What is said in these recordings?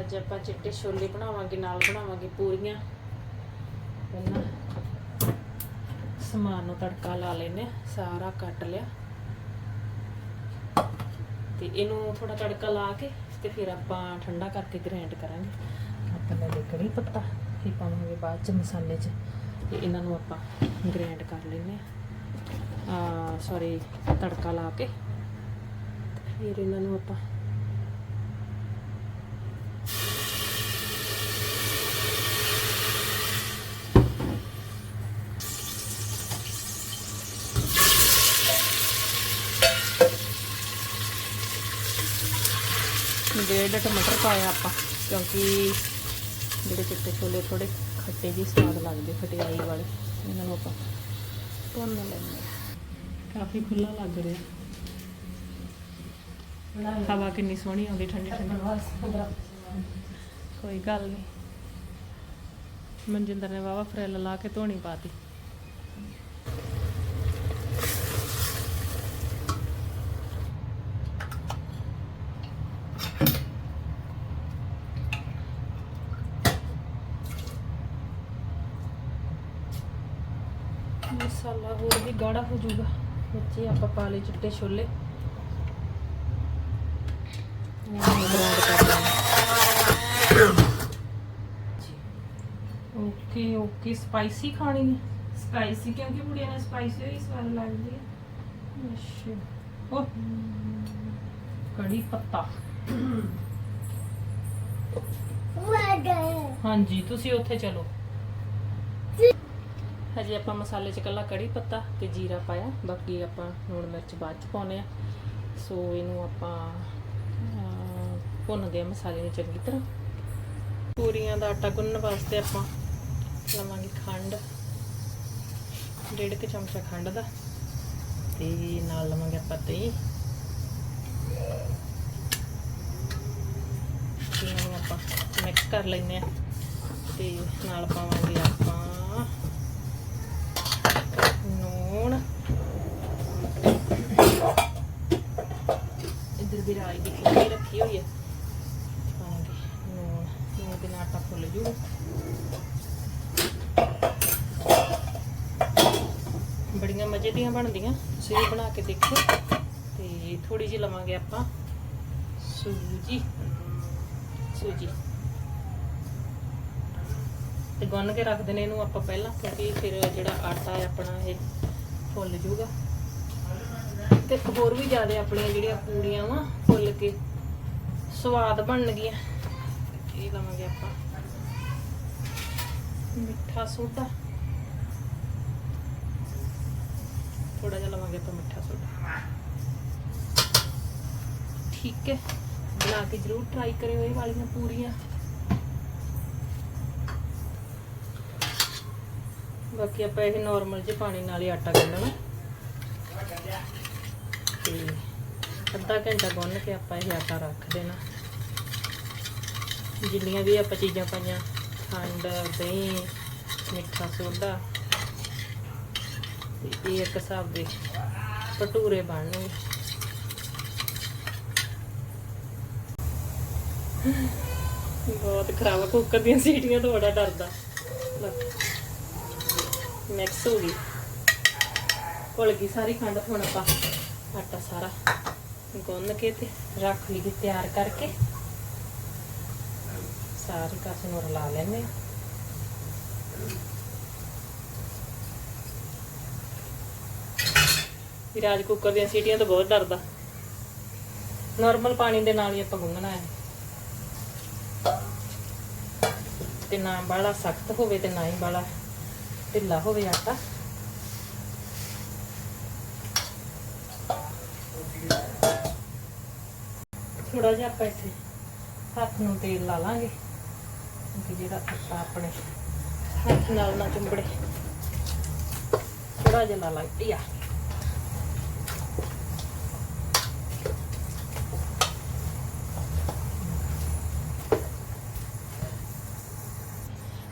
ਅੱਜ ਆਪਾਂ ਚਿੱਟੇ ਛੋਲੇ ਬਣਾਵਾਂਗੇ, ਨਾਲ ਬਣਾਵਾਂਗੇ ਪੂਰੀਆਂ। ਪਹਿਲਾਂ ਸਮਾਨ ਨੂੰ ਤੜਕਾ ਲਾ ਲੈਨੇ ਆ ਸਾਰਾ ਕੱਟ ਲਿਆ। ਤੇ ਇਹਨੂੰ ਥੋੜਾ ਤੜਕਾ ਲਾ ਕੇ ਤੇ ਫਿਰ ਆਪਾਂ ਠੰਡਾ ਕਰਕੇ ਗ੍ਰਾਈਂਡ ਕਰਾਂਗੇ। ਆਪਾਂ ਲੈ ਲਈ ਕੜੀ ਪੱਤਾ ਇਹ ਪਾਵਾਂਗੇ ਬਾਅਦ ਚ ਮਸਾਲੇ ਚ। ਤੇ ਇਹਨਾਂ ਨੂੰ ਆਪਾਂ ਗ੍ਰਾਈਂਡ ਕਰ ਲੈਨੇ ਆ ਆ ਸੌਰੀ ਤੜਕਾ ਲਾ ਕੇ। ਤੇ ਫਿਰ ਇਹਨਾਂ ਨੂੰ ਆਪਾਂ ਡੇਢ ਟਮਾਟਰ ਪਾਇਆ ਆਪਾਂ, ਕਿਉਂਕਿ ਜਿਹੜੇ ਚਿੱਟੇ ਛੋਲੇ ਥੋੜੇ ਖੱਟੇ ਜਿਹੇ ਸਵਾਦ ਲੱਗਦੇ, ਖਟਿਆਈ ਵਾਲੇ, ਇਹਨਾਂ ਨੂੰ ਆਪਾਂ ਭੁੰਨ ਲੈਂਦੇ ਕਾਫੀ ਖੁੱਲਾ ਲੱਗ ਰਿਹਾ। ਹਵਾ ਕਿੰਨੀ ਸੋਹਣੀ ਆਉਂਦੀ, ਠੰਡੀ ਠੰਡੀ। ਕੋਈ ਗੱਲ ਨਹੀਂ ਮਨਜਿੰਦਰ ਨੇ ਵਾਵਾ ਫਰੈਲ ਲਾ ਕੇ ਧੋਣੀ ਪਾਤੀ ਮਸਾਲਾ ਹੋਰ ਵੀ ਗਾੜਾ ਹੋ ਜਾਊਗਾ। ਹੀ ਆਪਾਂ ਪਾ ਲਏ ਚਿੱਟੇ ਛੋਲੇ। ਗ੍ਰਾਈਂਡ ਕਰ ਲੈਣੇ ਓਕੇ ਓਕੇ ਸਪਾਈਸੀ ਖਾਣੀ ਹੈ ਸਪਾਈਸੀ ਕਿਉਂਕਿ ਕੁੜੀਆਂ ਨੇ ਸਪਾਈਸੀ ਹੋਈ ਸਵਾਦ ਲੱਗਦੀ ਹੈ। ਅੱਛਾ। ਉਹ ਕੜੀ ਪੱਤਾ। ਹਾਂਜੀ ਤੁਸੀਂ ਉੱਥੇ ਚਲੋ। ਹਜੇ ਆਪਾਂ ਮਸਾਲੇ 'ਚ ਕੱਲਾ ਕੜੀ ਪੱਤਾ ਤੇ ਜੀਰਾ ਪਾਇਆ ਬਾਕੀ ਆਪਾਂ ਲੂਣ ਮਿਰਚ ਬਾਅਦ 'ਚ ਪਾਉਨੇ ਆ। ਸੋ ਇਹਨੂੰ ਆਪਾਂ ਅਹ, ਭੁੰਨਦੇ ਆ ਮਸਾਲੇ ਨੂੰ ਚੰਗੀ ਤਰ੍ਹਾਂ। ਪੂਰੀਆਂ ਦਾ ਆਟਾ ਗੁੰਨਣ ਵਾਸਤੇ ਆਪਾਂ ਲਵਾਂਗੇ ਖੰਡ। ਡੇਢ ਕੁ ਚਮਚਾ ਖੰਡ ਦਾ। ਤੇ ਨਾਲ ਲਵਾਂਗੇ ਆਪਾਂ ਦਹੀਂ। ਇਹਨਾਂ ਨੂੰ ਆਪਾਂ ਮਿਕਸ ਕਰ ਲੈਂਦੇ ਆ। ਤੇ ਨਾਲ ਪਾਵਾਂਗੇ ਆਪਾਂ ਨੂਣ ਇੱਧਰ ਵੀ ਰਾਈ ਦੀ ਖਿਚੜੀ ਰੱਖੀ ਹੋਈ ਹੈ। ਪਾਵਾਂਗੇ ਨੂਣ ਨੂਣ ਦੇ ਨਾਲ ਆਟਾ ਫੁੱਲ ਜੂ। ਬੜੀਆਂ ਮਜ਼ੇ ਦੀਆਂ ਬਣਦੀਆਂ। ਤੁਸੀਂ ਬਣਾ ਕੇ ਦੇਖੋ। ਤੇ ਥੋੜੀ ਜਿਹੀ ਲਵਾਂਗੇ ਆਪਾਂ। ਸੂਜੀ। ਸੂਜੀ। ਤੇ ਗੁੰਨ ਕੇ ਰੱਖ ਦੇਣੇ ਇਹਨੂੰ ਆਪਾਂ ਪਹਿਲਾਂ, ਕਿਉਂਕਿ ਫਿਰ ਜਿਹੜਾ ਆਟਾ ਹੈ ਆਪਣਾ ਇਹ ਫੁੱਲ ਜੂਗਾ। ਤੇ ਹੋਰ ਵੀ ਜ਼ਿਆਦਾ ਆਪਣੀਆਂ ਜਿਹੜੀਆਂ ਪੂੜੀਆਂ ਵਾ, ਫੁੱਲ ਕੇ ਸਵਾਦ ਬਣਨਗੀਆਂ ਇਹ ਲਵਾਂਗੇ ਆਪਾਂ। ਮਿੱਠਾ ਸੋਡਾ। ਥੋੜਾ ਜਿਹਾ ਲਵਾਂਗੇ ਆਪਾਂ ਮਿੱਠਾ ਸੋਡਾ। ਠੀਕ ਹੈ। ਬਣਾ ਕੇ ਜਰੂਰ ਟਰਾਈ ਕਰਿਓ ਇਹ ਵਾਲੀਆਂ ਪੂਰੀਆਂ ਬਾਕੀ ਆਪਾਂ ਇਹ ਨਾਰਮਲ ਜਿਹੇ ਪਾਣੀ ਨਾਲ ਹੀ ਆਟਾ ਗੁੰਨਣਾ। ਤੇ ਅੱਧਾ ਘੰਟਾ ਗੁੰਨ ਕੇ ਆਪਾਂ ਇਹ ਆਟਾ ਰੱਖ ਦੇਣਾ। ਜਿੰਨੀਆਂ ਵੀ ਆਪਾਂ ਚੀਜ਼ਾਂ ਪਾਈਆਂ ਖੰਡ ਦਹੀਂ ਮਿੱਠਾ ਸੋਡਾ ਤੇ ਇਹ ਇੱਕ ਹਿਸਾਬ ਦੇ ਭਟੂਰੇ ਬਣਨਗੇ। ਬਹੁਤ ਖਰਾਬ ਆ, ਕੁੱਕਰ ਦੀਆਂ ਸੀਟੀਆਂ ਤੋਂ ਬੜਾ ਡਰਦਾ। ਮਿਕਸ ਹੋ ਗਈ। ਘੁਲ ਗਈ ਸਾਰੀ ਖੰਡ, ਹੁਣ ਆਪਾਂ ਆਟਾ ਸਾਰਾ ਗੁੰਨ ਕੇ ਤੇ ਰੱਖ ਲਈ ਤਿਆਰ ਕਰਕੇ। ਸਾਰੀ ਕਾਸੇ ਨੂੰ ਰਲਾ ਲੈਣੇ ਰਾਜ ਕੁੱਕਰ ਦੀਆਂ ਸੀਟੀਆਂ ਤੋਂ ਬਹੁਤ ਡਰਦਾ। ਨਾਰਮਲ ਪਾਣੀ ਦੇ ਨਾਲ ਹੀ ਆਪਾਂ ਗੁੰਨਣਾ ਹੈ। ਤੇ ਨਾ ਬਾਲਾ ਸਖਤ ਹੋਵੇ ਤੇ ਨਾ ਹੀ ਬਾਲਾ ਢਿੱਲਾ ਹੋਵੇ ਆਟਾ। ਥੋੜਾ ਜਿਹਾ ਆਪਾਂ ਇੱਥੇ ਹੱਥ ਨੂੰ ਤੇਲ ਲਾ ਲਾਂਗੇ। ਕਿਉਂਕਿ ਜਿਹੜਾ ਆਟਾ ਆਪਣੇ ਹੱਥ ਨਾਲ ਨਾ ਚੁੰਬੜੇ। ਥੋੜਾ ਜਿਹਾ ਲਾ ਲਾਂਗੇ ਆ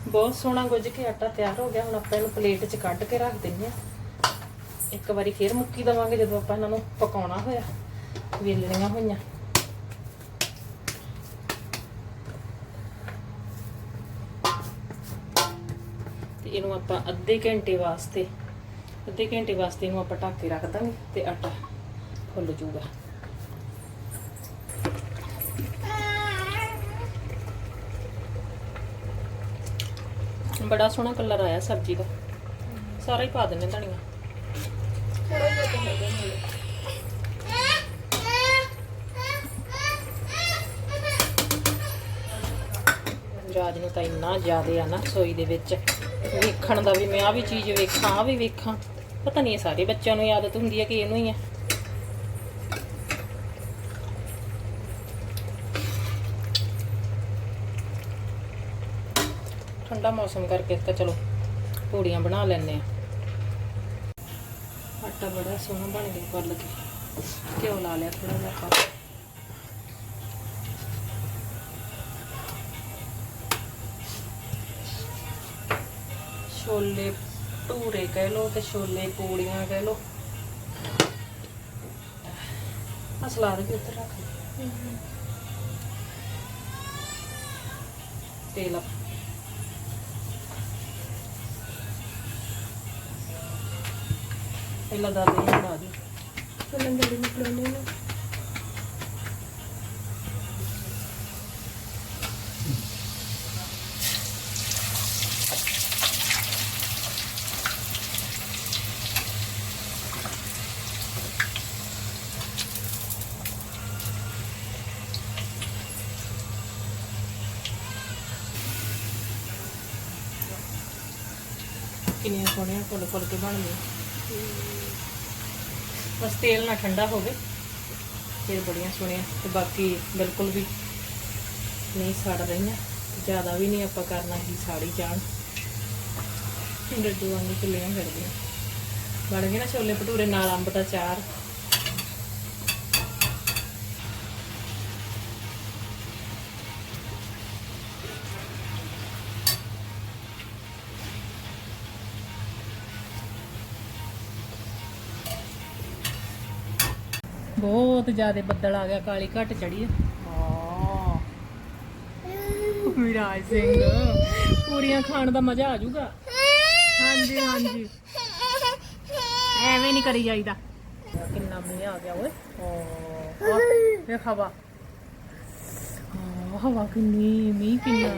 ਬਹੁਤ ਸੋਹਣਾ ਗੁੱਜ ਕੇ ਆਟਾ ਤਿਆਰ ਹੋ ਗਿਆ। ਹੁਣ ਆਪਾਂ ਇਹਨੂੰ ਪਲੇਟ 'ਚ ਕੱਢ ਕੇ ਰੱਖ ਦਿੰਦੇ ਆ ਇੱਕ ਵਾਰੀ ਫੇਰ ਮੁੱਕੀ ਦਵਾਂਗੇ ਜਦੋਂ ਆਪਾਂ ਇਹਨਾਂ ਨੂੰ ਪਕਾਉਣਾ ਹੋਇਆ। ਵੇਲਣੀਆਂ ਹੋਈਆਂ। ਤੇ ਇਹਨੂੰ ਆਪਾਂ ਅੱਧੇ ਘੰਟੇ ਵਾਸਤੇ, ਅੱਧੇ ਘੰਟੇ ਵਾਸਤੇ ਇਹਨੂੰ ਆਪਾਂ ਢੱਕ ਕੇ ਰੱਖ ਦਾਂਗੇ ਤੇ ਆਟਾ ਫੁੱਲ ਜੂਗਾ ਬੜਾ ਸੋਹਣਾ ਕਲਰ ਆਇਆ ਸਬਜ਼ੀ ਦਾ। ਸਾਰਾ ਹੀ ਪਾ ਦਿੰਨੇ ਧਨੀਆ। ਰਾਜ ਨੂੰ ਤਾਂ ਇੰਨਾ ਜ਼ਿਆਦਾ ਆ ਨਾ ਸੋਈ ਦੇ ਵਿੱਚ। ਵੇਖਣ ਦਾ ਵੀ ਮੈਂ ਆ ਵੀ ਚੀਜ਼ ਵੇਖਾਂ ਆ ਵੀ ਵੇਖਾਂ। ਪਤਾ ਨਹੀਂ ਸਾਰੇ ਬੱਚਿਆਂ ਨੂੰ ਆਦਤ ਹੁੰਦੀ ਹੈ ਕਿ ਇਹਨੂੰ ਹੀ ਆ ਠੰਡਾ ਮੌਸਮ ਕਰਕੇ ਤਾਂ ਚਲੋ ਪੂੜੀਆਂ ਬਣਾ ਲੈਣੇ ਆ। ਆਟਾ ਬੜਾ ਸੋਹਣਾ ਬਣ ਗਿਆ ਕਰ ਲਗੇ ਘਿਓ ਲਾ ਲਿਆ ਥੋੜਾ ਜਿਹਾ ਆਪਾਂ ਛੋਲੇ ਭਟੂਰੇ ਕਹਿ ਲੋ ਤੇ ਛੋਲੇ ਪੂੜੀਆਂ ਕਹਿ ਲੋ ਆ ਸਲਾਦ ਵੀ ਉੱਧਰ ਰੱਖ ਤੇਲ ਪਹਿਲਾਂ ਦਾਦੇ ਨੂੰ ਬਣਾ ਦੀ ਪਹਿਲਾਂ ਗਲੀ ਨਿਕਲਣੇ ਨੇ ਕਿੰਨੀਆਂ ਸੋਹਣੀਆਂ ਫੁੱਲ ਫੁੱਲ ਕੇ ਬਣ ਗਈਆਂ ਬਸ ਤੇਲ ਨਾ ਠੰਡਾ ਹੋਵੇ। ਫਿਰ ਬੜੀਆਂ ਸੋਹਣੀਆਂ ਤੇ ਬਾਕੀ ਬਿਲਕੁਲ ਵੀ ਨਹੀਂ ਸੜ ਰਹੀਆਂ। ਜ਼ਿਆਦਾ ਵੀ ਨਹੀਂ ਆਪਾਂ ਕਰਨਾ ਹੀ ਸਾੜੀ ਜਾਣ। ਲੱਡੂ ਵਾਂਗੂ ਕਿੱਲੀਆਂ ਫਿਰਦੀਆਂ ਬਣ ਗਏ ਨਾ ਛੋਲੇ ਭਟੂਰੇ ਨਾਲ ਅੰਬ ਦਾ ਚਾਰ। ਬਹੁਤ ਜ਼ਿਆਦਾ ਬੱਦਲ ਆ ਗਿਆ ਕਾਲੀ ਘਟ ਚੜੀ ਆ। ਹਾਂ। ਵਿਰਾਜ ਸਿੰਘ ਪੂਰੀਆਂ ਖਾਣ ਦਾ ਮਜ਼ਾ ਆ ਜਾਊਗਾ। ਹਾਂਜੀ ਹਾਂਜੀ। ਐਵੇਂ ਨਹੀਂ ਕਰੀ ਜਾਈਦਾ। ਕਿੰਨਾ ਮੀਂਹ ਆ ਗਿਆ ਓਏ। ਓ ਵੇਖ ਹਵਾ। ਹਾਂ, ਹਵਾ ਕਿੰਨੀ ਮੀਂਹ ਕਿੰਨਾ।